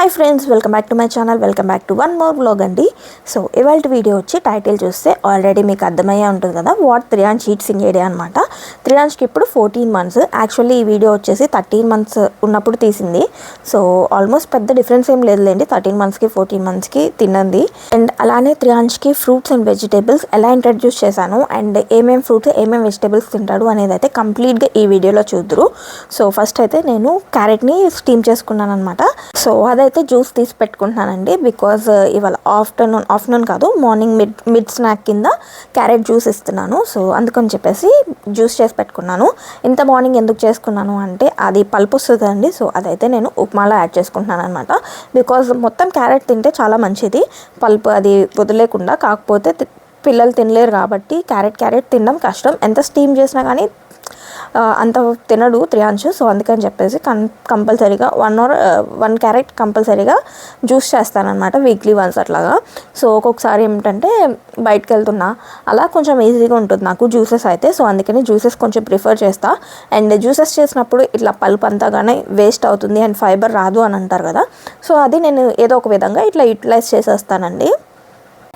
Hi friends welcome back to my channel welcome back to one more blog అండి. So ఇవాళ video వచ్చి title చూస్తే already మీకు అర్థమయ్యే ఉంటుంది కదా వాట్ త్రియాన్ షీట్స్ ఇన్ ఏడే అనమాట త్రియాన్స్కి ఇప్పుడు ఫోర్టీన్ మంత్స్ యాక్చువల్లీ ఈ వీడియో వచ్చేసి థర్టీన్ మంత్స్ ఉన్నప్పుడు తీసింది. సో ఆల్మోస్ట్ పెద్ద డిఫరెన్స్ ఏం లేదులేండి. థర్టీన్ మంత్స్కి ఫోర్టీన్ మంత్స్కి తిన్నది అండ్ అలానే త్రియాన్స్కి ఫ్రూట్స్ అండ్ వెజిటేబుల్స్ ఎలా ఇంట్రడ్యూస్ చేశాను అండ్ ఏమేం ఫ్రూట్స్ ఏమేమి వెజిటేబుల్స్ తింటాడు అనేది అయితే కంప్లీట్గా ఈ వీడియోలో చూద్దరు. సో ఫస్ట్ అయితే నేను క్యారెట్ని స్టీమ్ చేసుకున్నాను అనమాట సో అదే అయితే జ్యూస్ తీసి పెట్టుకుంటున్నానండి. బికాజ్ uh, ఇవాళ ఆఫ్టర్నూన్ ఆఫ్టర్నూన్ కాదు మార్నింగ్ మిడ్ మిడ్ స్నాక్ కింద క్యారెట్ జ్యూస్ ఇస్తున్నాను. సో అందుకని చెప్పేసి జ్యూస్ చేసి పెట్టుకున్నాను. ఇంత మార్నింగ్ ఎందుకు చేసుకున్నాను అంటే అది పల్పు వస్తుందండి. సో అదైతే నేను ఉప్మాలో యాడ్ చేసుకుంటున్నాను అనమాట బికాజ్ మొత్తం క్యారెట్ తింటే చాలా మంచిది. పల్పు అది వదిలేకుండా కాకపోతే తి- పిల్లలు తినలేరు కాబట్టి క్యారెట్ క్యారెట్ తినడం కష్టం. ఎంత స్టీమ్ చేసినా కానీ అంత తినడు త్రియాంశు సో అందుకని చెప్పేసి కం కంపల్సరీగా వన్ అవర్ వన్ క్యారెట్ కంపల్సరీగా జ్యూస్ చేస్తానమాట వీక్లీ వన్స్ అట్లాగా. సో ఒక్కొక్కసారి ఏమిటంటే బయటకు వెళ్తున్నా అలా కొంచెం ఈజీగా ఉంటుంది నాకు జ్యూసెస్ అయితే సో అందుకని జ్యూసెస్ కొంచెం ప్రిఫర్ చేస్తా. అండ్ జ్యూసెస్ చేసినప్పుడు ఇట్లా పల్ప్ అంతా కానీ వేస్ట్ అవుతుంది అండ్ ఫైబర్ రాదు అని అంటారు కదా. సో అది నేను ఏదో ఒక విధంగా ఇట్లా యూటిలైజ్ చేసేస్తానండి.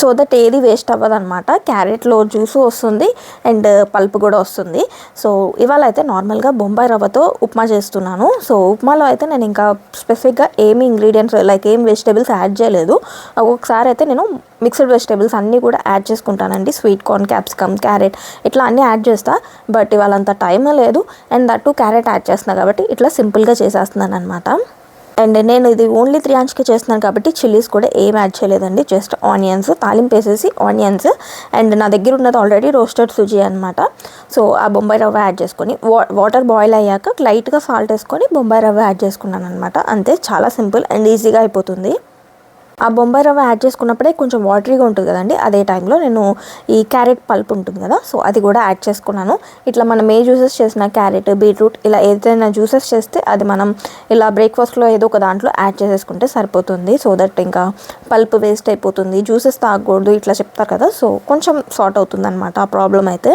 సో దట్ ఏది వేస్ట్ అవ్వదు అనమాట క్యారెట్లో జ్యూస్ వస్తుంది అండ్ పల్ప్ కూడా వస్తుంది. సో ఇవాళ అయితే నార్మల్గా బొంబాయి రవ్వతో ఉప్మా చేస్తున్నాను. సో ఉప్మాలో అయితే నేను ఇంకా స్పెసిఫిక్గా ఏమి ఇంగ్రీడియంట్స్ లైక్ ఏం వెజిటేబుల్స్ యాడ్ చేయలేదు. ఒక్కొక్కసారి అయితే నేను మిక్స్డ్ వెజిటేబుల్స్ అన్నీ కూడా యాడ్ చేసుకుంటానండి. స్వీట్ కార్న్ క్యాప్సికమ్ క్యారెట్ ఇట్లా అన్నీ యాడ్ చేస్తా. బట్ ఇవాళ అంత టైం లేదు అండ్ దట్టు క్యారెట్ యాడ్ చేస్తున్నా కాబట్టి ఇట్లా సింపుల్గా చేసేస్తున్నాను అనమాట అండ్ నేను ఇది ఓన్లీ త్రీ ఆంచ్కి చేస్తున్నాను కాబట్టి చిల్లీస్ కూడా ఏం యాడ్ చేయలేదండి. జస్ట్ ఆనియన్స్ తాలింపు వేసేసి ఆనియన్స్ అండ్ నా దగ్గర ఉన్నది ఆల్రెడీ రోస్టెడ్ సుజీ అనమాట సో ఆ బొంబాయి రవ్వ యాడ్ చేసుకొని వా వాటర్ బాయిల్ అయ్యాక లైట్గా సాల్ట్ వేసుకొని బొంబాయి రవ్వ యాడ్ చేసుకున్నాను అనమాట అంతే చాలా సింపుల్ అండ్ ఈజీగా అయిపోతుంది. ఆ బొంబాయి రవ్వ యాడ్ చేసుకున్నప్పుడే కొంచెం వాటరీగా ఉంటుంది కదండి. అదే టైంలో నేను ఈ క్యారెట్ పల్ప్ ఉంటుంది కదా సో అది కూడా యాడ్ చేసుకున్నాను. ఇట్లా మనం ఏ జ్యూసెస్ చేసిన క్యారెట్ బీట్రూట్ ఇలా ఏదైనా జ్యూసెస్ చేస్తే అది మనం ఇలా బ్రేక్ఫాస్ట్లో ఏదో ఒక దాంట్లో యాడ్ చేసేసుకుంటే సరిపోతుంది. సో దట్ ఇంకా పల్ప్ వేస్ట్ అయిపోతుంది. జ్యూసెస్ తాగకూడదు ఇట్లా చెప్తారు కదా. సో కొంచెం సార్ట్ అవుతుంది అనమాట ఆ ప్రాబ్లం అయితే.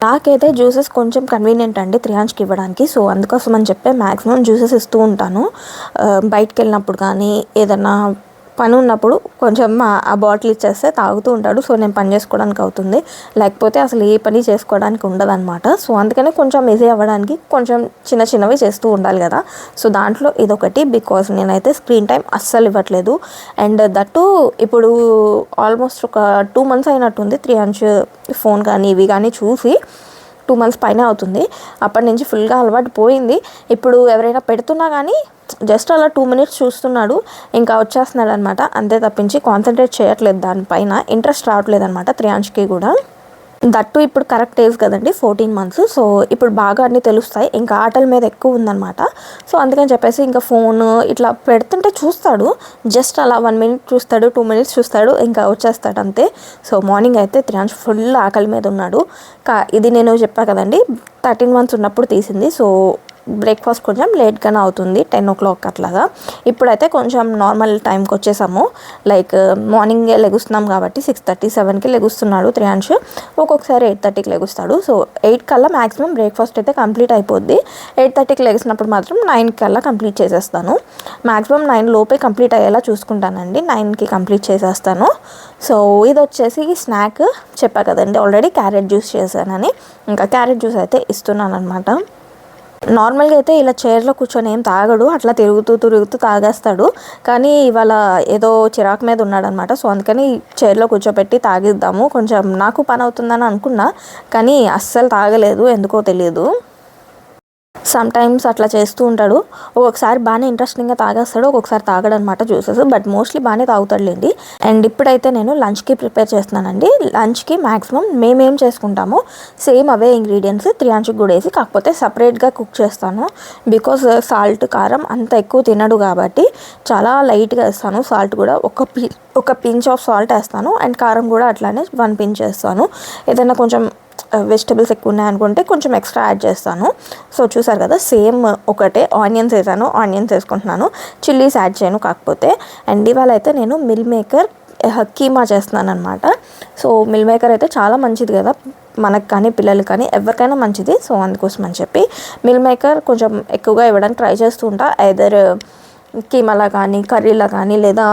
నాకైతే జ్యూసెస్ కొంచెం కన్వీనియంట్ అండి త్రియాంజ్కి ఇవ్వడానికి. సో అందుకోసం అని చెప్పే మ్యాక్సిమం జ్యూసెస్ ఇస్తూ ఉంటాను. బయటకు బయటికి వెళ్ళినప్పుడు కానీ ఏదన్నా పని ఉన్నప్పుడు కొంచెం ఆ- ఆ బాటిల్ ఇచ్చేస్తే తాగుతూ ఉంటాడు. సో నేను పని చేసుకోవడానికి అవుతుంది. లేకపోతే అసలు ఏ పని చేసుకోవడానికి ఉండదన్నమాట. సో అందుకనే కొంచెం ఈజీ అవ్వడానికి కొంచెం చిన్న చిన్నవి చేస్తూ ఉండాలి కదా. సో దాంట్లో ఇదొకటి బికాస్ నేనైతే స్క్రీన్ టైం అస్సలు ఇవ్వట్లేదు. అండ్ దట్టు ఇప్పుడు ఆల్మోస్ట్ ఒక టూ మంత్స్ అయినట్టుంది. త్రీ అంచ్ ఫోన్ కానీ ఇవి కానీ చూసి టూ మంత్స్ పైన అవుతుంది. అప్పటి నుంచి ఫుల్గా అలవాటు పోయింది. ఇప్పుడు ఎవరైనా పెడుతున్నా కానీ జస్ట్ అలా టూ మినిట్స్ చూస్తున్నాడు. ఇంకా వచ్చేస్తున్నాడు అనమాట అంతే తప్పించి కాన్సన్ట్రేట్ చేయట్లేదు దానిపైన. ఇంట్రెస్ట్ రావట్లేదు అనమాట త్రియాంష్కి కూడా. దట్టు ఇప్పుడు కరెక్ట్ ఏజ్ కదండి ఫోర్టీన్ మంత్స్. సో ఇప్పుడు బాగా అన్నీ తెలుస్తాయి. ఇంకా ఆటల మీద ఎక్కువ ఉందన్నమాట. సో అందుకని చెప్పేసి ఇంకా ఫోన్ ఇట్లా పెడుతుంటే చూస్తాడు. జస్ట్ అలా వన్ మినిట్ చూస్తాడు టూ మినిట్స్ చూస్తాడు ఇంకా వచ్చేస్తాడు అంతే. సో మార్నింగ్ అయితే త్రియాంశ్ ఫుల్ ఆకలి మీద ఉన్నాడు. కా ఇది నేను చెప్పా కదండి థర్టీన్ మంత్స్ ఉన్నప్పుడు తీసింది. సో బ్రేక్ఫాస్ట్ కొంచెం లేట్గానే అవుతుంది టెన్ ఓ క్లాక్ అట్లాగా. ఇప్పుడైతే కొంచెం నార్మల్ టైంకి వచ్చేసాము. లైక్ మార్నింగే లెగుస్తున్నాం కాబట్టి సిక్స్ థర్టీ సెవెన్కి లెగుస్తున్నాడు త్రియాంశ్. ఒక్కొక్కసారి ఎయిట్ థర్టీకి లెగుస్తాడు. సో ఎయిట్ కల్లా మ్యాక్సిమం బ్రేక్ఫాస్ట్ అయితే కంప్లీట్ అయిపోద్ది. ఎయిట్ థర్టీకి లెగిసినప్పుడు మాత్రం నైన్ కల్లా కంప్లీట్ చేసేస్తాను. మ్యాక్సిమం నైన్ లోపే కంప్లీట్ అయ్యేలా చూసుకుంటానండి. నైన్కి కంప్లీట్ చేసేస్తాను. సో ఇది వచ్చేసి స్నాక్ చెప్పా కదండి. ఆల్రెడీ క్యారెట్ జ్యూస్ చేశానని. ఇంకా క్యారెట్ జ్యూస్ అయితే ఇస్తున్నాను అనమాట నార్మల్గా అయితే ఇలా చైర్లో కూర్చొని ఏం తాగడు. అట్లా తిరుగుతూ తిరుగుతూ తాగేస్తాడు. కానీ ఇవాళ ఏదో చిరాకు మీద ఉన్నాడనమాట. సో అందుకని చైర్లో కూర్చోబెట్టి తాగిద్దాము. కొంచెం నాకు పని అవుతుందని అనుకున్నా. కానీ అస్సలు తాగలేదు. ఎందుకో తెలియదు. సమ్ టైమ్స్ అట్లా చేస్తూ ఉంటాడు. ఒక్కొక్కసారి బాగానే ఇంట్రెస్టింగ్గా తాగేస్తాడు ఒక్కొక్కసారి తాగడు అనమాట జ్యూసెస్. బట్ మోస్ట్లీ బాగానే తాగుతాడులేండి. అండ్ ఇప్పుడైతే నేను లంచ్కి ప్రిపేర్ చేస్తున్నానండి. లంచ్కి మ్యాక్సిమం మేమేం చేసుకుంటామో సేమ్ అవే ఇంగ్రీడియంట్స్ త్రీ కూడా వేసి కాకపోతే సపరేట్గా కుక్ చేస్తాను. బికాస్ సాల్ట్ కారం అంత ఎక్కువ తినడు కాబట్టి చాలా లైట్గా వేస్తాను. సాల్ట్ కూడా ఒక పి ఒక పించ్ ఆఫ్ సాల్ట్ వేస్తాను. అండ్ కారం కూడా అట్లానే వన్ పించ్ వేస్తాను. ఏదైనా కొంచెం వెజిటబుల్స్ ఎక్కువ ఉన్నాయనుకుంటే కొంచెం ఎక్స్ట్రా యాడ్ చేస్తాను. సో చూసారు కదా సేమ్ ఒకటే ఆనియన్స్ వేసాను ఆనియన్స్ వేసుకుంటున్నాను. చిల్లీస్ యాడ్ చేయను కాకపోతే. అండ్ ఇవాళ అయితే నేను మిల్ మేకర్ కీమా చేస్తున్నాను అనమాట సో మిల్ మేకర్ అయితే చాలా మంచిది కదా మనకు కానీ పిల్లలకి కానీ ఎవరికైనా మంచిది. సో అందుకోసం అని చెప్పి మిల్ మేకర్ కొంచెం ఎక్కువగా ఇవ్వడానికి ట్రై చేస్తూ ఉంటా. ఐదర్ కీమాలా కానీ కర్రీలా కానీ లేదా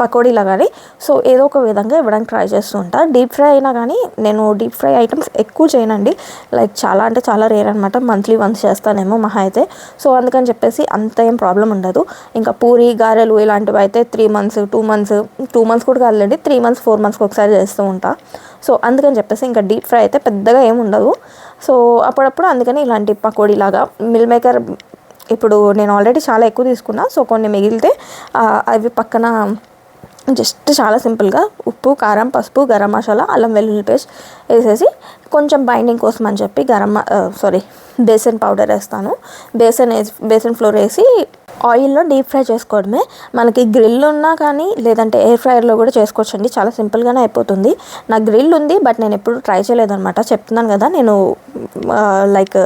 పకోడీలా కానీ. సో ఏదో ఒక విధంగా ఇవ్వడానికి ట్రై చేస్తూ ఉంటా. డీప్ ఫ్రై అయినా కానీ నేను డీప్ ఫ్రై ఐటమ్స్ ఎక్కువ చేయనండి. లైక్ చాలా అంటే చాలా రేర్ అనమాట మంత్లీ వన్స్ చేస్తానేమో మహా అయితే. సో అందుకని చెప్పేసి అంత ఏం ప్రాబ్లం ఉండదు. ఇంకా పూరి గారెలు ఇలాంటివి అయితే three months two months two months కూడా కాదులేండి. త్రీ మంత్స్ ఫోర్ మంత్స్కి ఒకసారి చేస్తూ ఉంటా. సో అందుకని చెప్పేసి ఇంకా డీప్ ఫ్రై అయితే పెద్దగా ఏమి ఉండదు. సో అప్పుడప్పుడు అందుకని ఇలాంటి పకోడీలాగా మిల్ మేకర్ ఇప్పుడు నేను ఆల్రెడీ చాలా ఎక్కువ తీసుకున్నా. సో కొన్ని మిగిలితే అవి పక్కన జస్ట్ చాలా సింపుల్గా ఉప్పు కారం పసుపు గరం మసాలా అల్లం వెల్లుల్లి పేస్ట్ వేసేసి కొంచెం బైండింగ్ కోసం అని చెప్పి గరం సారీ బేసన్ పౌడర్ వేస్తాను. బేసన్ వేసి బేసన్ ఫ్లోర్ వేసి ఆయిల్లో డీప్ ఫ్రై చేసుకోవడమే. మనకి గ్రిల్ ఉన్నా కానీ లేదంటే ఎయిర్ ఫ్రైయర్లో కూడా చేసుకోవచ్చండి. చాలా సింపుల్గానే అయిపోతుంది. నా గ్రిల్ ఉంది బట్ నేను ఎప్పుడు ట్రై చేయలేదనమాట చెప్తున్నాను కదా నేను లైక్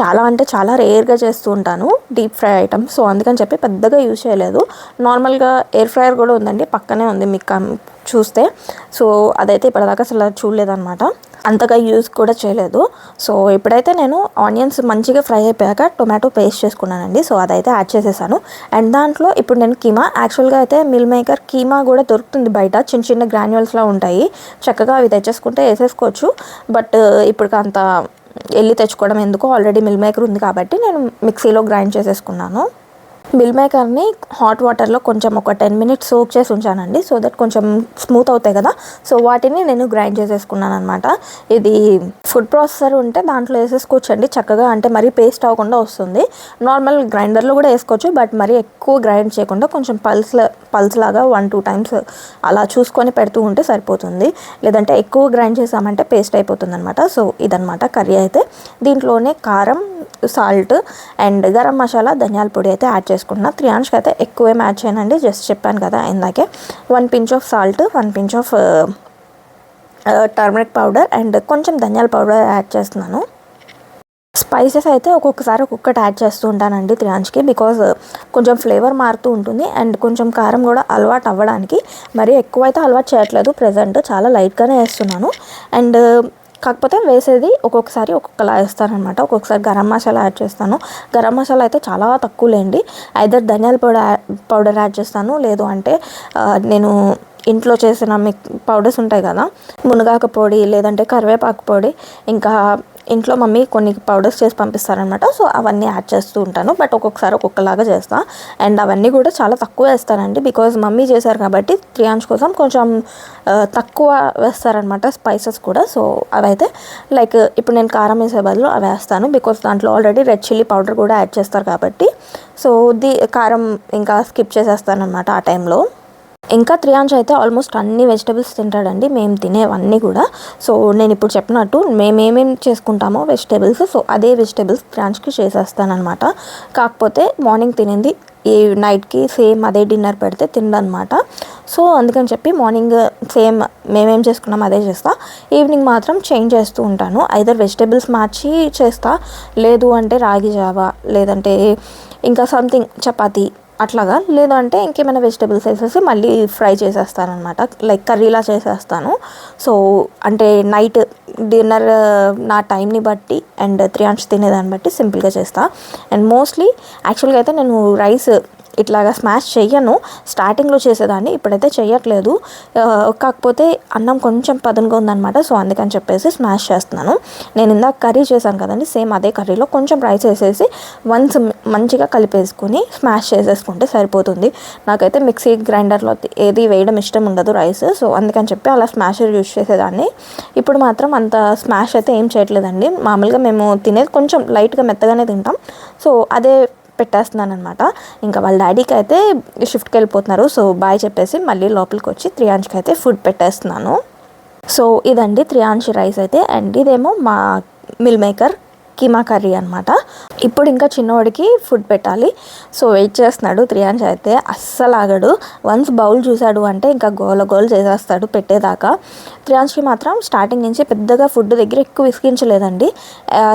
చాలా అంటే చాలా రేర్గా చేస్తూ ఉంటాను డీప్ ఫ్రై ఐటమ్ సో అందుకని చెప్పి పెద్దగా యూజ్ చేయలేదు. నార్మల్గా ఎయిర్ ఫ్రైయర్ కూడా ఉందండి పక్కనే ఉంది మీకు చూస్తే. సో అదైతే ఇప్పటిదాకా అసలు చూడలేదన్నమాట. అంతగా యూజ్ కూడా చేయలేదు. సో ఇప్పుడైతే నేను ఆనియన్స్ మంచిగా ఫ్రై అయిపోయాక టొమాటో పేస్ట్ చేసుకున్నానండి. సో అదైతే యాడ్ చేసేసాను. అండ్ దాంట్లో ఇప్పుడు నేను కీమా యాక్చువల్గా అయితే మిల్ మేకర్ కీమా కూడా దొరుకుతుంది బయట. చిన్న చిన్న గ్రాన్యువల్స్లా ఉంటాయి. చక్కగా అవి తెచ్చేసుకుంటే వేసేసుకోవచ్చు. బట్ uh, ఇప్పుడు అంత వెళ్ళి తెచ్చుకోవడం ఎందుకు ఆల్రెడీ మిల్ మేకర్ ఉంది కాబట్టి నేను మిక్సీలో గ్రైండ్ చేసేసుకున్నాను. మిల్ మేకర్ని హాట్ వాటర్లో కొంచెం ఒక టెన్ మినిట్స్ సోక్ చేసి ఉంచానండి. సో దట్ కొంచెం స్మూత్ అవుతాయి కదా. సో వాటిని నేను గ్రైండ్ చేసేసుకున్నాను అనమాట ఇది ఫుడ్ ప్రాసెసర్ ఉంటే దాంట్లో వేసేసుకోవచ్చండి. చక్కగా అంటే మరీ పేస్ట్ అవ్వకుండా వస్తుంది. నార్మల్ గ్రైండర్లో కూడా వేసుకోవచ్చు. బట్ మరీ ఎక్కువ గ్రైండ్ చేయకుండా కొంచెం పల్స్ పల్స్ లాగా వన్ టూ టైమ్స్ అలా చూసుకొని పెడుతూ ఉంటే సరిపోతుంది. లేదంటే ఎక్కువ గ్రైండ్ చేసామంటే పేస్ట్ అయిపోతుంది అనమాట సో ఇదనమాట కర్రీ అయితే. దీంట్లోనే కారం సాల్ట్ అండ్ గరం మసాలా ధనియాల పొడి అయితే యాడ్ చేసుకుంటున్నా. త్రీ అయితే ఎక్కువ ఏం యాడ్ చేయనండి జస్ట్ చెప్పాను కదా ఇందాకే. One pinch of salt one pinch of turmeric powder and కొంచెం ధనియాల పౌడర్ యాడ్ చేస్తున్నాను. స్పైసెస్ అయితే ఒక్కొక్కసారి ఒక్కొక్కటి యాడ్ చేస్తూ ఉంటానండి త్రియాంజ్కి బికాజ్ కొంచెం ఫ్లేవర్ మారుతూ ఉంటుంది అండ్ కొంచెం కారం కూడా అలవాటు అవ్వడానికి మరి ఎక్కువ అయితే అలవాటు చేయట్లేదు ప్రజెంట్ చాలా లైట్గానే వేస్తున్నాను. అండ్ కాకపోతే వేసేది ఒక్కొక్కసారి ఒక్కొక్కలా వేస్తానమాట ఒక్కొక్కసారి గరం మసాలా యాడ్ చేస్తాను. గరం మసాలా అయితే చాలా తక్కువలేండి. ఐదర్ ధనియాల పౌడర్ పౌడర్ యాడ్ చేస్తాను. లేదు అంటే నేను ఇంట్లో చేసిన మిక్ పౌడర్స్ ఉంటాయి కదా మునగాకు పొడి లేదంటే కరివేపాకు పొడి ఇంకా ఇంట్లో మమ్మీ కొన్ని పౌడర్స్ చేసి పంపిస్తారనమాట సో అవన్నీ యాడ్ చేస్తూ ఉంటాను. బట్ ఒక్కొక్కసారి ఒక్కొక్కలాగా చేస్తాను అండ్ అవన్నీ కూడా చాలా తక్కువ వేస్తానండి. బికాజ్ మమ్మీ చేశారు కాబట్టి త్రియాంష్ కోసం కొంచెం తక్కువ వేస్తారనమాట స్పైసెస్ కూడా. సో అవైతే లైక్ ఇప్పుడు నేను కారం వేసే బదులు అవి వేస్తాను. బికాజ్ దాంట్లో ఆల్రెడీ రెడ్ చిల్లీ పౌడర్ కూడా యాడ్ చేస్తారు కాబట్టి. సో ది కారం ఇంకా స్కిప్ చేసేస్తానమాట ఆ టైంలో ఇంకా త్రియాంజ్ అయితే ఆల్మోస్ట్ అన్ని వెజిటబుల్స్ తింటాడండి. మేము తినేవన్నీ కూడా. సో నేను ఇప్పుడు చెప్పినట్టు మేము చేసుకుంటామో వెజిటబుల్స్. సో అదే వెజిటబుల్స్ త్రియాంజ్కి చేసేస్తానమాట కాకపోతే మార్నింగ్ తినింది. ఈ నైట్కి సేమ్ అదే డిన్నర్ పెడితే తిండనమాట సో అందుకని చెప్పి మార్నింగ్ సేమ్ మేమేం చేసుకున్నాం అదే చేస్తా. ఈవినింగ్ మాత్రం చేంజ్ చేస్తూ ఉంటాను. ఐదర్ వెజిటేబుల్స్ మార్చి చేస్తా. లేదు అంటే రాగి జావా లేదంటే ఇంకా సంథింగ్ చపాతీ అట్లాగా లేదంటే ఇంకేమైనా వెజిటేబుల్స్ వేసేసి మళ్ళీ ఫ్రై చేసేస్తాను అనమాట లైక్ కర్రీలా చేసేస్తాను. సో అంటే నైట్ డిన్నర్ నా టైంని బట్టి అండ్ త్రీ తినేదాన్ని బట్టి సింపుల్గా చేస్తాను అండ్ మోస్ట్లీ యాక్చువల్గా అయితే నేను రైస్ ఇట్లాగా స్మాష్ చెయ్యను. స్టార్టింగ్లో చేసేదాన్ని ఇప్పుడైతే చెయ్యట్లేదు. కాకపోతే అన్నం కొంచెం పదునుగా ఉందన్నమాట సో అందుకని చెప్పేసి స్మాష్ చేస్తున్నాను. నేను ఇందాక కర్రీ చేశాను కదండి సేమ్ అదే కర్రీలో కొంచెం రైస్ వేసేసి వన్స్ మంచిగా కలిపేసుకొని స్మాష్ చేసేసుకుంటే సరిపోతుంది. నాకైతే మిక్సీ గ్రైండర్లో ఏది వేయడం ఇష్టం ఉండదు రైస్ సో అందుకని చెప్పి అలా స్మాషర్ యూజ్ చేసేదాన్ని. ఇప్పుడు మాత్రం అంత స్మాష్ అయితే ఏం చేయట్లేదండి. మామూలుగా మేము తినేది కొంచెం లైట్గా మెత్తగానే తింటాం. సో అదే పెట్టేస్తున్నాను అనమాట ఇంకా వాళ్ళ డాడీకి అయితే షిఫ్ట్కి వెళ్ళిపోతున్నారు సో బాయ్ చెప్పేసి మళ్ళీ లోపలికి వచ్చి త్రియాంష్కి అయితే ఫుడ్ పెట్టేస్తున్నాను. సో ఇదండి త్రియాంష్ రైస్ అయితే. అండ్ ఇదేమో మా మిల్ మేకర్ కీమా కర్రీ అనమాట ఇప్పుడు ఇంకా చిన్నవాడికి ఫుడ్ పెట్టాలి. సో వెయిట్ చేస్తున్నాడు త్రియాంష్ అయితే. అస్సలు ఆగడు వన్స్ బౌల్ చూశాడు అంటే ఇంకా గోల గోల చేసేస్తాడు పెట్టేదాకా. త్రియాంష్కి మాత్రం స్టార్టింగ్ నుంచి పెద్దగా ఫుడ్ దగ్గర ఎక్కువ విసిగించలేదండి.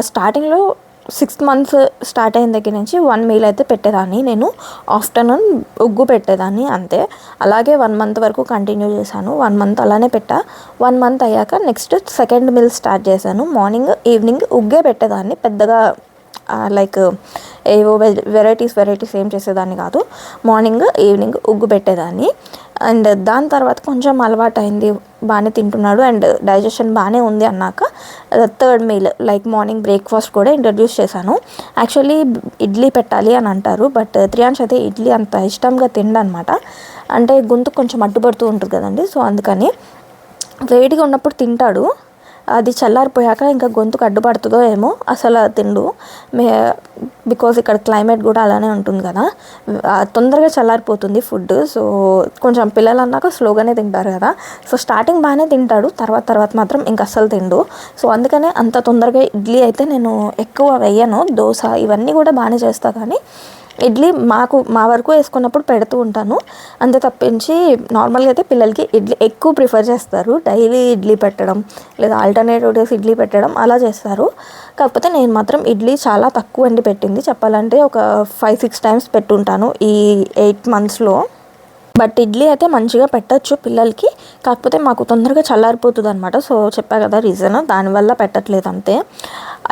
స్టార్టింగ్లో సిక్స్త్ మంత్స్ స్టార్ట్ అయిన దగ్గర నుంచి వన్ మీల్ అయితే పెట్టేదాన్ని. నేను ఆఫ్టర్నూన్ ఉగ్గు పెట్టేదాన్ని అంతే. అలాగే వన్ మంత్ వరకు కంటిన్యూ చేశాను. వన్ మంత్ అలానే పెట్టా. వన్ మంత్ అయ్యాక నెక్స్ట్ సెకండ్ మీల్ స్టార్ట్ చేశాను. మార్నింగ్ ఈవినింగ్ ఉగ్గే పెట్టేదాన్ని. పెద్దగా లైక్ ఏవో వెరైటీస్ వెరైటీస్ ఏం చేసేదాన్ని కాదు. మార్నింగ్ ఈవినింగ్ ఉగ్గు పెట్టేదాన్ని. అండ్ దాని తర్వాత కొంచెం అలవాటు అయింది బాగానే తింటున్నాడు. అండ్ డైజెషన్ బాగానే ఉంది అన్నాక third meal like morning breakfast కూడా ఇంట్రడ్యూస్ చేశాను. యాక్చువల్లీ ఇడ్లీ పెట్టాలి అని అంటారు బట్ త్రియాంశ్ అయితే ఇడ్లీ అంత ఇష్టంగా తిండనమాట. అంటే గొంతు కొంచెం అడ్డుపడుతూ ఉంటుంది కదండి సో అందుకని వేడిగా ఉన్నప్పుడు తింటాడు. అది చల్లారిపోయాక ఇంకా గొంతుకు అడ్డుపడుతుందో ఏమో అసలు తిండు. మే బికాజ్ ఇక్కడ క్లైమేట్ కూడా అలానే ఉంటుంది కదా. తొందరగా చల్లారిపోతుంది ఫుడ్ సో కొంచెం పిల్లలు అన్నాక స్లోగానే తింటారు కదా. సో స్టార్టింగ్ బాగానే తింటాడు. తర్వాత తర్వాత మాత్రం ఇంకా అస్సలు తిండు. సో అందుకనే అంత తొందరగా ఇడ్లీ అయితే నేను ఎక్కువ వేయను. దోశ ఇవన్నీ కూడా బాగానే చేస్తా కానీ ఇడ్లీ మాకు మా వరకు వేసుకున్నప్పుడు పెడుతూ ఉంటాను. అంతే తప్పించి నార్మల్గా అయితే పిల్లలకి ఇడ్లీ ఎక్కువ ప్రిఫర్ చేస్తారు. డైలీ ఇడ్లీ పెట్టడం లేదా ఆల్టర్నేటివ్ డేస్ ఇడ్లీ పెట్టడం అలా చేస్తారు. కాకపోతే నేను మాత్రం ఇడ్లీ చాలా తక్కువ అండి పెట్టింది. చెప్పాలంటే ఒక ఫైవ్ సిక్స్ టైమ్స్ పెట్టుంటాను ఈ ఎయిట్ మంత్స్లో బట్ ఇడ్లీ అయితే మంచిగా పెట్టచ్చు పిల్లలకి. కాకపోతే మాకు తొందరగా చల్లారిపోతుంది అనమాట సో చెప్పా కదా రీజన్ దానివల్ల పెట్టట్లేదు అంతే.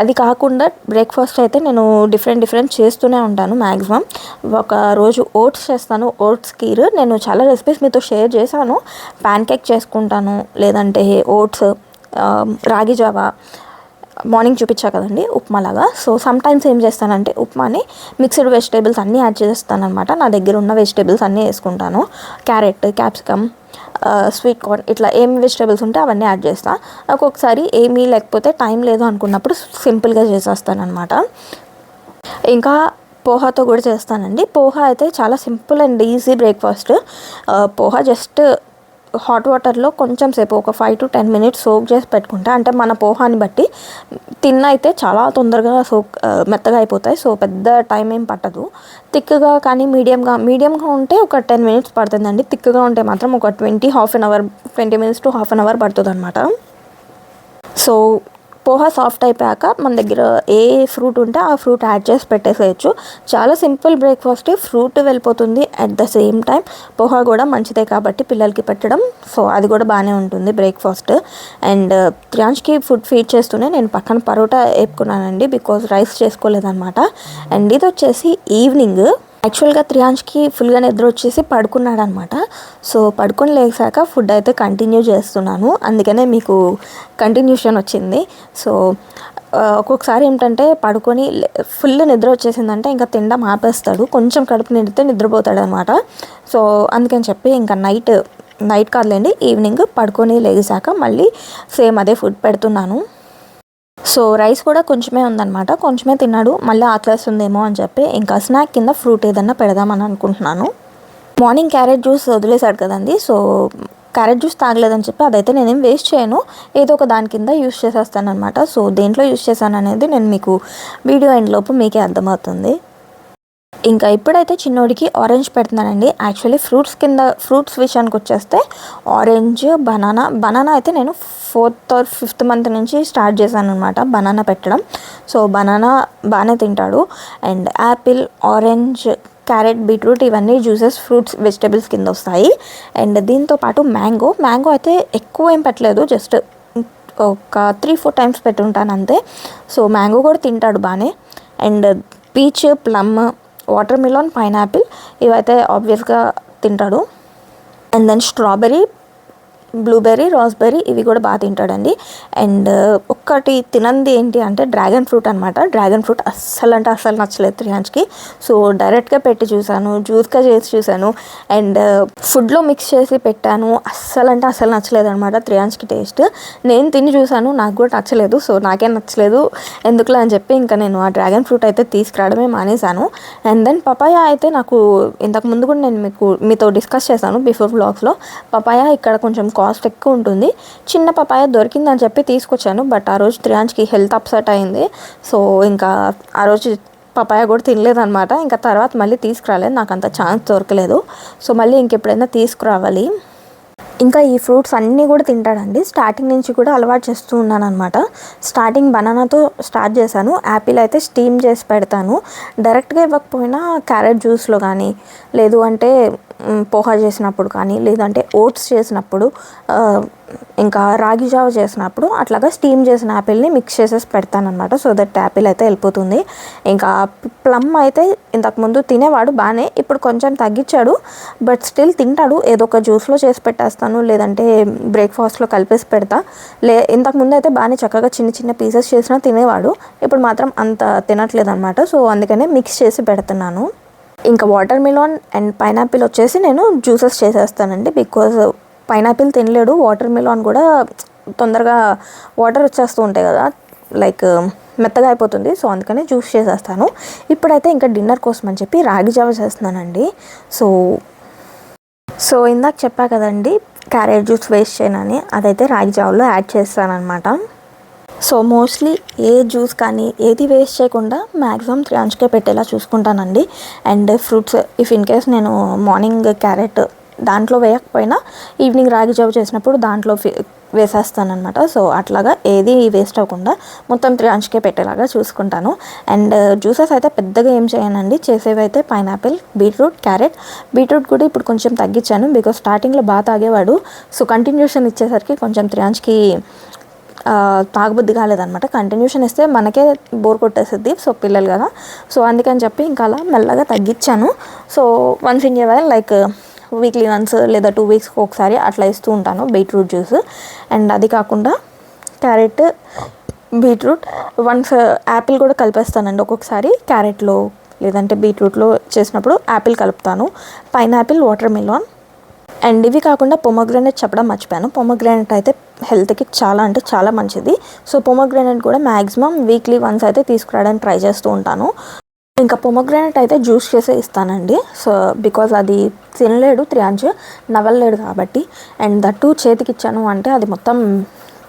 అది కాకుండా బ్రేక్ఫాస్ట్ అయితే నేను డిఫరెంట్ డిఫరెంట్ చేస్తూనే ఉంటాను మ్యాక్సిమం ఒక రోజు ఓట్స్ చేస్తాను. ఓట్స్ కీర్ నేను చాలా రెసిపీస్ మీతో షేర్ చేశాను. ప్యాన్ కేక్ చేసుకుంటాను. లేదంటే ఓట్స్ రాగి జావా మార్నింగ్ చూపించా కదండి ఉప్మా లాగా. సో సమ్ టైమ్స్ ఏం చేస్తానంటే ఉప్మాని మిక్స్డ్ వెజిటేబుల్స్ అన్నీ యాడ్ చేస్తాను అనమాట నా దగ్గర ఉన్న వెజిటేబుల్స్ అన్నీ వేసుకుంటాను. క్యారెట్ క్యాప్సికమ్ స్వీట్ కార్న్ ఇట్లా ఏం వెజిటేబుల్స్ ఉంటే అవన్నీ యాడ్ చేస్తాను ఒక్కొక్కసారి ఏమీ లేకపోతే టైం లేదు అనుకున్నప్పుడు సింపుల్గా చేసేస్తాను అనమాట ఇంకా పోహాతో కూడా చేస్తానండి. పోహా అయితే చాలా simple and easy breakfast poha just hot వాటర్లో కొంచెం సేపు ఒక five to ten minutes soak చేసి పెట్టుకుంటా. అంటే మన పోహాని బట్టి తిన్న అయితే చాలా తొందరగా సోక్ మెత్తగా అయిపోతాయి. సో పెద్ద టైం ఏం పట్టదు. థిక్గా కానీ మీడియంగా మీడియంగా ఉంటే ఒక టెన్ మినిట్స్ పడుతుందండి. థిక్గా ఉంటే మాత్రం ఒక twenty half an hour twenty minutes to half an hour పడుతుంది అనమాట సో పోహా సాఫ్ట్ అయిపోయాక మన దగ్గర ఏ ఫ్రూట్ ఉంటే ఆ ఫ్రూట్ యాడ్ చేసి పెట్టేసేయచ్చు. చాలా సింపుల్ బ్రేక్ఫాస్ట్ ఫ్రూట్ వెళ్ళిపోతుంది at the same time poha కూడా మంచిదే కాబట్టి పిల్లలకి పెట్టడం సో అది కూడా బాగానే ఉంటుంది బ్రేక్ఫాస్ట్. అండ్ త్రియాంష్కి ఫుడ్ ఫీడ్ చేస్తూనే నేను పక్కన పరోటా వేపుకున్నానండి బికాజ్ రైస్ చేసుకోలేదన్నమాట. అండ్ ఇది వచ్చేసి ఈవినింగ్. యాక్చువల్గా త్రియాంష్కి ఫుల్గా నిద్ర వచ్చేసి పడుకున్నాడు అనమాట సో పడుకొని లేచాక ఫుడ్ అయితే కంటిన్యూ చేస్తున్నాను. అందుకనే మీకు కంటిన్యూషన్ వచ్చింది. సో ఒక్కొక్కసారి ఏంటంటే పడుకొని ఫుల్ నిద్ర వచ్చేసిందంటే ఇంకా తినడం ఆపేస్తాడు. కొంచెం కడుపు నిండితే నిద్రపోతాడు అనమాట సో అందుకని చెప్పి ఇంకా నైట్ నైట్ కాదులేండి ఈవినింగ్ పడుకొని లేచాక మళ్ళీ సేమ్ అదే ఫుడ్ పెడుతున్నాను. సో రైస్ కూడా కొంచెమే ఉందన్నమాట. కొంచెమే తిన్నాడు. మళ్ళీ ఆకలేస్తుందేమో అని చెప్పి ఇంకా స్నాక్ కింద ఫ్రూట్ ఏదన్నా పెడదామని అనుకుంటున్నాను. మార్నింగ్ క్యారెట్ జ్యూస్ వదిలేశాడు కదండి. సో క్యారెట్ జ్యూస్ తాగలేదని చెప్పి అదైతే నేనేం వేస్ట్ చేయను. ఏదో ఒక దాని కింద యూస్ చేసేస్తాను అనమాట సో దేంట్లో యూస్ చేశాను అనేది నేను మీకు వీడియో ఎండ్ లోపు మీకే అర్థమవుతుంది. ఇంకా ఇప్పుడైతే చిన్నోడికి ఆరెంజ్ పెడుతున్నానండి. యాక్చువల్లీ ఫ్రూట్స్ కింద ఫ్రూట్స్ విషయానికి వచ్చేస్తే ఆరెంజ్ బనానా బనానా అయితే నేను ఫోర్త్ ఆర్ ఫిఫ్త్ మంత్ నుంచి స్టార్ట్ చేశాను అనమాట బనానా పెట్టడం. సో బనానా బాగానే తింటాడు. And apple orange carrot beetroot ఇవన్నీ జ్యూసెస్ ఫ్రూట్స్ వెజిటేబుల్స్ కింద వస్తాయి. అండ్ దీంతో పాటు మ్యాంగో మ్యాంగో అయితే ఎక్కువ ఏం పెట్టలేదు. జస్ట్ ఒక త్రీ ఫోర్ టైమ్స్ పెట్టుంటాను అంతే. సో మ్యాంగో కూడా తింటాడు బాగానే. And peach plum watermelon pineapple ఇవైతే ఆబ్వియస్గా తింటాడు. And then strawberry blueberry raspberry ఇవి కూడా బాగా తింటాడండి. అండ్ uh, ఒక్కటి తినంది ఏంటి అంటే డ్రాగన్ ఫ్రూట్ అనమాట డ్రాగన్ ఫ్రూట్ అస్సలు అంటే అస్సలు నచ్చలేదు త్రియాంజ్కి సో డైరెక్ట్గా పెట్టి చూశాను జ్యూస్గా చేసి చూశాను. అండ్ uh, ఫుడ్లో మిక్స్ చేసి పెట్టాను. అస్సలు అంటే అస్సలు నచ్చలేదు అనమాట త్రియాంజ్కి టేస్ట్. నేను తిని చూశాను నాకు కూడా నచ్చలేదు. సో నాకేం నచ్చలేదు ఎందుకులే అని చెప్పి ఇంకా నేను ఆ డ్రాగన్ ఫ్రూట్ అయితే తీసుకురావడమే మానేశాను. అండ్ దెన్ పపాయ అయితే నాకు ఇంతకు ముందు కూడా నేను మీకు మీతో డిస్కస్ చేశాను బిఫోర్ బ్లాగ్స్లో. పపాయ ఇక్కడ కొంచెం కాస్ట్ ఎక్కువ ఉంటుంది. చిన్న పపాయ దొరికిందని చెప్పి తీసుకొచ్చాను. బట్ ఆ రోజు త్రియాంజ్కి హెల్త్ అప్సెట్ అయింది. సో ఇంకా ఆ రోజు పపాయ కూడా తినలేదనమాట ఇంకా తర్వాత మళ్ళీ తీసుకురాలేదు. నాకు అంత ఛాన్స్ దొరకలేదు. సో మళ్ళీ ఇంకెప్పుడైనా తీసుకురావాలి. ఇంకా ఈ ఫ్రూట్స్ అన్నీ కూడా తింటాడండి. స్టార్టింగ్ నుంచి కూడా అలవాటు చేస్తూ ఉన్నాను అనమాట స్టార్టింగ్ బనానాతో స్టార్ట్ చేశాను. యాపిల్ అయితే స్టీమ్ చేసి పెడతాను. డైరెక్ట్గా ఇవ్వకపోయినా క్యారెట్ జ్యూస్లో కానీ లేదు అంటే పోహా చేసినప్పుడు కానీ లేదంటే ఓట్స్ చేసినప్పుడు ఇంకా రాగి జావ చేసినప్పుడు అట్లాగా స్టీమ్ చేసిన యాపిల్ని మిక్స్ చేసేసి పెడతానమాట సో దట్ యాపిల్ అయితే వెళ్ళిపోతుంది. ఇంకా ప్లమ్ అయితే ఇంతకుముందు తినేవాడు బాగానే ఇప్పుడు కొంచెం తగ్గించాడు. బట్ స్టిల్ తింటాడు. ఏదో ఒక జ్యూస్లో చేసి పెట్టేస్తాను లేదంటే బ్రేక్ఫాస్ట్లో కలిపేసి పెడతా. లే ఇంతకుముందు అయితే బాగానే చక్కగా చిన్న చిన్న పీసెస్ చేసినా తినేవాడు. ఇప్పుడు మాత్రం అంత తినట్లేదు అనమాట సో అందుకనే మిక్స్ చేసి పెడుతున్నాను. ఇంకా వాటర్ మిలాన్ అండ్ పైనాపిల్ వచ్చేసి నేను జ్యూసెస్ చేసేస్తానండి బికాజ్ పైనాపిల్ తినలేడు. వాటర్ మిలాన్ కూడా తొందరగా వాటర్ వచ్చేస్తూ ఉంటాయి కదా లైక్ మెత్తగా అయిపోతుంది. సో అందుకనే జ్యూస్ చేసేస్తాను. ఇప్పుడైతే ఇంకా డిన్నర్ కోసం అని చెప్పి రాగి జావ చేస్తున్నానండి. సో సో ఇందాక చెప్పా కదండి క్యారెట్ జ్యూస్ వేస్ట్ చేయనని. అదైతే రాగి జావలో యాడ్ చేస్తానన్నమాట. సో మోస్ట్లీ ఏ జ్యూస్ కానీ ఏది వేస్ట్ చేయకుండా మ్యాక్సిమం త్రీ అంచుకే పెట్టేలా చూసుకుంటానండి. And fruits if in case నేను మార్నింగ్ క్యారెట్ దాంట్లో వేయకపోయినా ఈవినింగ్ రాగి జాబ్ చేసినప్పుడు దాంట్లో వేసేస్తానమాట సో అట్లాగా ఏది వేస్ట్ అవ్వకుండా మొత్తం త్రీ అంచుకే పెట్టేలాగా చూసుకుంటాను. అండ్ జ్యూసెస్ అయితే పెద్దగా ఏం చేయనండి. చేసేవి అయితే పైనాపిల్ బీట్రూట్ క్యారెట్. బీట్రూట్ కూడా ఇప్పుడు కొంచెం తగ్గించాను. బికాస్ స్టార్టింగ్లో బాగా తాగేవాడు. సో కంటిన్యూషన్ ఇచ్చేసరికి కొంచెం త్రీ అంచుకి తాగబుద్ధి కాలేదనమాట కంటిన్యూషన్ ఇస్తే మనకే బోర్ కొట్టేస్తుంది సో పిల్లలు కదా. సో అందుకని చెప్పి ఇంకా అలా మెల్లగా తగ్గించాను. So once in while like weekly once లేదా టూ వీక్స్కి ఒకసారి అట్లా ఇస్తూ ఉంటాను బీట్రూట్ జ్యూస్ అండ్ అది కాకుండా క్యారెట్ బీట్రూట్ వన్స్ యాపిల్ కూడా కలిపేస్తానండి ఒక్కొక్కసారి క్యారెట్లో లేదంటే బీట్రూట్లో చేసినప్పుడు యాపిల్ కలుపుతాను. పైనాపిల్ వాటర్ మిలాన్ అండ్ ఇవి కాకుండా పొమోగ్రానైట్ చెప్పడం మర్చిపోయాను. పొమోగ్రానైట్ అయితే హెల్త్కి చాలా అంటే చాలా మంచిది. సో పొమోగ్రానైట్ కూడా మ్యాక్సిమం వీక్లీ వన్స్ అయితే తీసుకురావడానికి ట్రై చేస్తూ ఉంటాను. ఇంకా పొమోగ్రానైట్ అయితే జ్యూస్ చేసే ఇస్తానండి. సో బికాజ్ అది తినలేడు త్రియాంజ్ నవ్వలేడు కాబట్టి. అండ్ దట్టు చేతికి ఇచ్చాను అంటే అది మొత్తం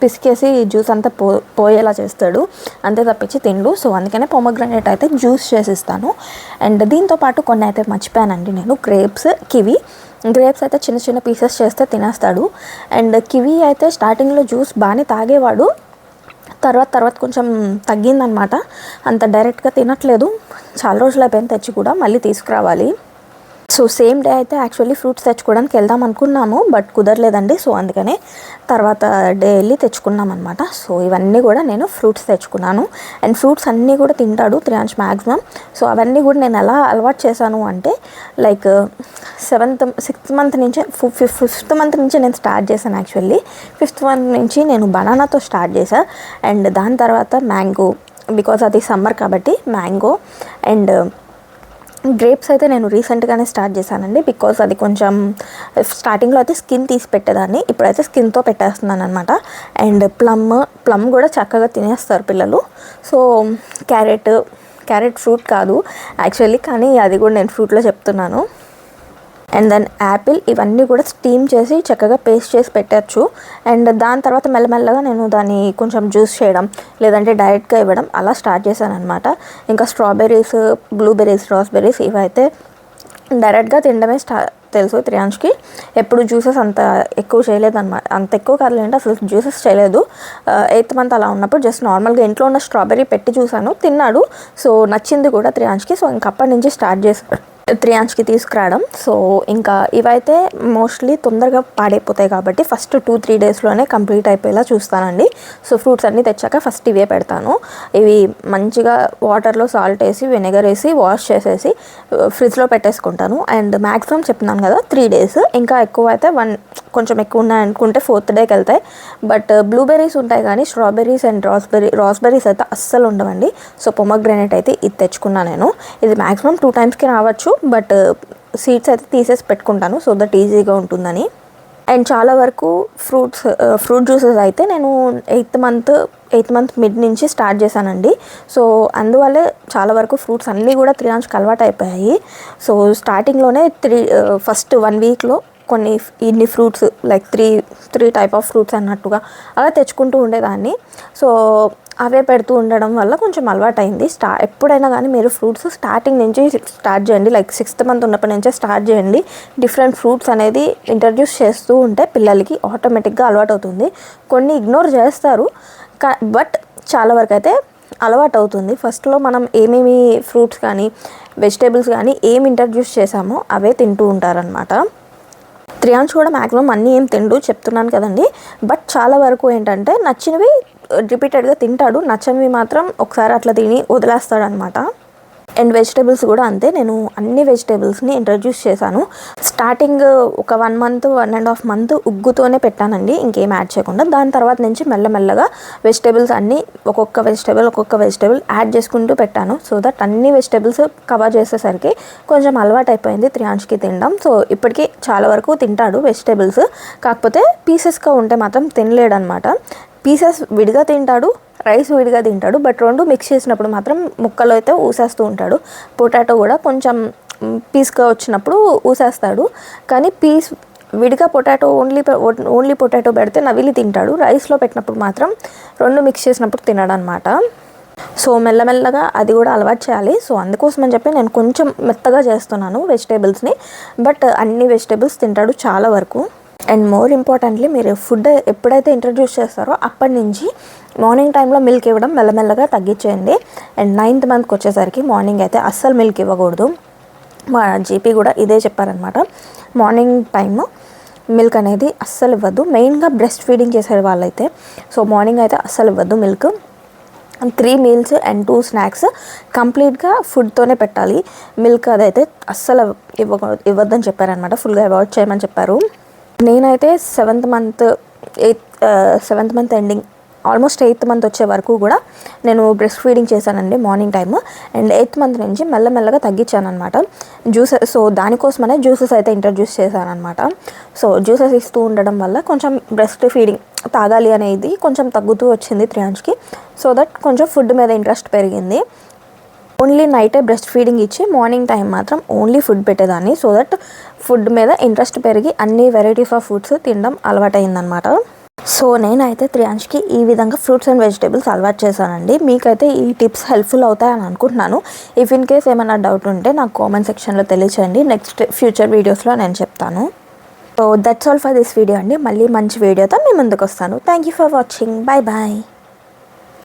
పిసికేసి జ్యూస్ అంతా పో పోయేలా చేస్తాడు. అంతే తప్పించి తిండు. సో అందుకనే పొమోగ్రానైట్ అయితే జ్యూస్ చేసి ఇస్తాను. అండ్ దీంతో పాటు కొన్ని అయితే మర్చిపోయానండి నేను. గ్రేప్స్ కివి గ్రేప్స్ అయితే చిన్న చిన్న పీసెస్ చేస్తే తినేస్తాడు. అండ్ కివీ అయితే స్టార్టింగ్లో జ్యూస్ బాగానే తాగేవాడు. తర్వాత తర్వాత కొంచెం తగ్గిందనమాట అంత డైరెక్ట్గా తినట్లేదు. చాలా రోజులు అయిపోయింది తెచ్చి కూడా. మళ్ళీ తీసుకురావాలి. సో సేమ్ డే అయితే యాక్చువల్లీ ఫ్రూట్స్ తెచ్చుకోవడానికి వెళ్దాం అనుకున్నాము బట్ కుదరలేదండి. సో అందుకనే తర్వాత డే వెళ్ళి తెచ్చుకున్నాం అనమాట సో ఇవన్నీ కూడా నేను ఫ్రూట్స్ తెచ్చుకున్నాను. అండ్ ఫ్రూట్స్ అన్నీ కూడా తింటాడు త్రియాంశ్ మ్యాక్సిమం సో అవన్నీ కూడా నేను ఎలా అలవాటు చేశాను అంటే లైక్ సెవెంత్ సిక్స్త్ మంత్ నుంచే ఫిఫ్త్ మంత్ నుంచే నేను స్టార్ట్ చేశాను యాక్చువల్లీ ఫిఫ్త్ మంత్ నుంచి నేను బనానాతో స్టార్ట్ చేశాను అండ్ దాని తర్వాత మ్యాంగో బికాజ్ అది సమ్మర్ కాబట్టి మ్యాంగో అండ్ గ్రేప్స్ అయితే నేను రీసెంట్గానే స్టార్ట్ చేశానండి బికాస్ అది కొంచెం స్టార్టింగ్లో అయితే స్కిన్ తీసి పెట్టేదాన్ని ఇప్పుడైతే స్కిన్తో పెట్టేస్తున్నాను అనమాట అండ్ ప్లమ్ ప్లమ్ కూడా చక్కగా తినేస్తారు పిల్లలు. సో క్యారెట్ క్యారెట్ ఫ్రూట్ కాదు యాక్చువల్లీ కానీ అది కూడా నేను ఫ్రూట్లో చెప్తున్నాను. అండ్ దెన్ యాపిల్ ఇవన్నీ కూడా స్టీమ్ చేసి చక్కగా పేస్ట్ చేసి పెట్టచ్చు. అండ్ దాని తర్వాత మెల్లమెల్లగా నేను దాన్ని కొంచెం జ్యూస్ చేయడం లేదంటే డైరెక్ట్గా ఇవ్వడం అలా స్టార్ట్ చేశాను అనమాట ఇంకా స్ట్రాబెర్రీస్ బ్లూబెర్రీస్ రాస్బెర్రీస్ ఇవైతే డైరెక్ట్గా తినడమే స్టా తెలుసు త్రియాంష్కి. ఎప్పుడు జ్యూసెస్ అంత ఎక్కువ చేయలేదు అనమాట అంత ఎక్కువ కాదులేండి అసలు జ్యూసెస్ చేయలేదు. ఎయిత్ మంత్ అలా ఉన్నప్పుడు జస్ట్ నార్మల్గా ఇంట్లో ఉన్న స్ట్రాబెర్రీ పెట్టి చూసాను తిన్నాడు. సో నచ్చింది కూడా త్రియాంష్కి. సో ఇంకప్పటి నుంచి స్టార్ట్ చేశాడు త్రియాంచ్కి తీసుకురావడం. సో ఇంకా ఇవైతే మోస్ట్లీ తొందరగా పాడైపోతాయి కాబట్టి ఫస్ట్ టూ త్రీ డేస్లోనే కంప్లీట్ అయిపోయేలా చూస్తానండి. సో ఫ్రూట్స్ అన్నీ తెచ్చాక ఫస్ట్ ఇవే పెడతాను. ఇవి మంచిగా వాటర్లో సాల్ట్ వేసి వెనిగర్ వేసి వాష్ చేసేసి uh, ఫ్రిడ్జ్లో పెట్టేసుకుంటాను. అండ్ మ్యాక్సిమం చెప్తున్నాను కదా త్రీ డేస్ ఇంకా ఎక్కువ అయితే వన్ కొంచెం ఎక్కువ ఉన్నాయి అనుకుంటే ఫోర్త్ డేకి వెళ్తాయి. బట్ బ్లూబెర్రీస్ uh, ఉంటాయి కానీ స్ట్రాబెర్రీస్ అండ్ రాస్బెర్రీ రాస్బెర్రీస్ అయితే అస్సలు ఉండవండి. సో పొమగ్రానైట్ అయితే ఇది తెచ్చుకున్నా నేను. ఇది మ్యాక్సిమం టూ టైమ్స్కి రావచ్చు. బట్ సీడ్స్ అయితే తీసేసి పెట్టుకుంటాను సో దట్ ఈజీగా ఉంటుందని. అండ్ చాలా వరకు ఫ్రూట్స్ ఫ్రూట్ జ్యూసెస్ అయితే నేను eighth month eighth month mid నుంచి స్టార్ట్ చేశానండి. సో అందువల్లే చాలా వరకు ఫ్రూట్స్ అన్నీ కూడా త్రీ అంచ్కి అలవాటు అయిపోయాయి సో స్టార్టింగ్లోనే త్రీ ఫస్ట్ వన్ వీక్లో కొన్ని ఇన్ని fruits like three three type of fruits అన్నట్టుగా అలా తెచ్చుకుంటూ ఉండేదాన్ని. సో అవే పెడుతూ ఉండడం వల్ల కొంచెం అలవాటు అయింది స్టా ఎప్పుడైనా కానీ మీరు ఫ్రూట్స్ స్టార్టింగ్ నుంచి స్టార్ట్ చేయండి. లైక్ సిక్స్త్ మంత్ ఉన్నప్పటి నుంచే స్టార్ట్ చేయండి. డిఫరెంట్ ఫ్రూట్స్ అనేది ఇంట్రడ్యూస్ చేస్తూ ఉంటే పిల్లలకి ఆటోమేటిక్గా అలవాటు అవుతుంది కొన్ని ఇగ్నోర్ చేస్తారు. బట్ చాలా వరకు అయితే అలవాటు అవుతుంది ఫస్ట్లో మనం ఏమేమి ఫ్రూట్స్ కానీ వెజిటేబుల్స్ కానీ ఏం ఇంట్రడ్యూస్ చేసామో అవే తింటూ ఉంటారనమాట త్రియాంశ్ కూడా మ్యాక్సిమం అన్నీ ఏం తిండు చెప్తున్నాను కదండి. బట్ చాలా వరకు ఏంటంటే నచ్చినవి రిపీటెడ్గా తింటాడు. నచ్చనివి మాత్రం ఒకసారి అట్లా తిని వదిలేస్తాడనమాట అండ్ వెజిటేబుల్స్ కూడా అంతే. నేను అన్ని వెజిటేబుల్స్ని ఇంట్రడ్యూస్ చేశాను. స్టార్టింగ్ ఒక one month one and half month ఉగ్గుతోనే పెట్టానండి. ఇంకేం యాడ్ చేయకుండా. దాని తర్వాత నుంచి మెల్లమెల్లగా వెజిటేబుల్స్ అన్నీ ఒక్కొక్క వెజిటేబుల్ ఒక్కొక్క వెజిటేబుల్ యాడ్ చేసుకుంటూ పెట్టాను. సో దట్ అన్ని వెజిటేబుల్స్ కవర్ చేసేసరికి కొంచెం అలవాటు అయిపోయింది త్రియాంష్కి తినడం. సో ఇప్పటికీ చాలా వరకు తింటాడు వెజిటేబుల్స్. కాకపోతే పీసెస్గా ఉంటే మాత్రం తినలేడనమాట పీసెస్ విడిగా తింటాడు రైస్ విడిగా తింటాడు బట్ రెండు మిక్స్ చేసినప్పుడు మాత్రం ముక్కలు అయితే ఊసేస్తూ ఉంటాడు. పొటాటో కూడా కొంచెం పీస్గా వచ్చినప్పుడు ఊసేస్తాడు. కానీ పీస్ విడిగా పొటాటో ఓన్లీ ఓన్లీ పొటాటో పెడితే నవిలి తింటాడు. రైస్లో పెట్టినప్పుడు మాత్రం రెండు మిక్స్ చేసినప్పుడు తినడు అనమాట సో మెల్లమెల్లగా అది కూడా అలవాటు చేయాలి. సో అందుకోసం అని చెప్పి నేను కొంచెం మెత్తగా చేస్తున్నాను వెజిటేబుల్స్ని. బట్ అన్ని వెజిటేబుల్స్ తింటాడు చాలా వరకు. అండ్ మోర్ ఇంపార్టెంట్లీ మీరు ఫుడ్ ఎప్పుడైతే ఇంట్రడ్యూస్ చేస్తారో అప్పటి నుంచి మార్నింగ్ టైంలో మిల్క్ ఇవ్వడం మెల్లమెల్లగా తగ్గించేయండి. అండ్ నైన్త్ మంత్కి వచ్చేసరికి మార్నింగ్ అయితే అస్సలు మిల్క్ ఇవ్వకూడదు. మా జీపీ కూడా ఇదే చెప్పారనమాట మార్నింగ్ టైము మిల్క్ అనేది అస్సలు ఇవ్వద్దు మెయిన్గా బ్రెస్ట్ ఫీడింగ్ చేసే వాళ్ళైతే సో మార్నింగ్ అయితే అస్సలు ఇవ్వద్దు milk three meals and two snacks కంప్లీట్గా ఫుడ్తోనే పెట్టాలి. మిల్క్ అదైతే అస్సలు ఇవ్వ ఇవ్వద్దని చెప్పారనమాట ఫుల్గా అవాయిడ్ చేయమని చెప్పారు. నేనైతే seventh month eighth seventh month ending almost eighth month వచ్చే వరకు కూడా నేను బ్రెస్ట్ ఫీడింగ్ చేశానండి morning time. And eighth month నుంచి మెల్లమెల్లగా తగ్గించాను అనమాట జ్యూసెస్ సో దానికోసమనే జ్యూసెస్ అయితే ఇంట్రడ్యూస్ చేశాను అనమాట సో జ్యూసెస్ ఇస్తూ ఉండడం వల్ల కొంచెం బ్రెస్ట్ ఫీడింగ్ తాగాలి అనేది కొంచెం తగ్గుతూ వచ్చింది త్రియాంష్కి సో దట్ కొంచెం ఫుడ్ మీద ఇంట్రెస్ట్ పెరిగింది. ఓన్లీ నైటే బ్రెస్ట్ ఫీడింగ్ ఇచ్చి మార్నింగ్ టైం మాత్రం ఓన్లీ ఫుడ్ పెట్టేదాన్ని. సో దట్ ఫుడ్ మీద ఇంట్రెస్ట్ పెరిగి అన్ని వెరైటీస్ ఆఫ్ ఫుడ్స్ తినడం అలవాటైందనమాట సో నేనైతే త్రియాంష్కి ఈ విధంగా ఫ్రూట్స్ అండ్ వెజిటేబుల్స్ అలవాటు చేశానండి. మీకైతే ఈ టిప్స్ హెల్ప్ఫుల్ అవుతాయని అనుకుంటున్నాను. ఇఫ్ ఇన్ కేస్ ఏమైనా డౌట్ ఉంటే నాకు కామెంట్ సెక్షన్లో తెలియచేయండి. నెక్స్ట్ ఫ్యూచర్ వీడియోస్లో నేను చెప్తాను. So that's all for this video అండి. మళ్ళీ మంచి వీడియోతో మీ ముందుకు వస్తాను. Thank you for watching bye bye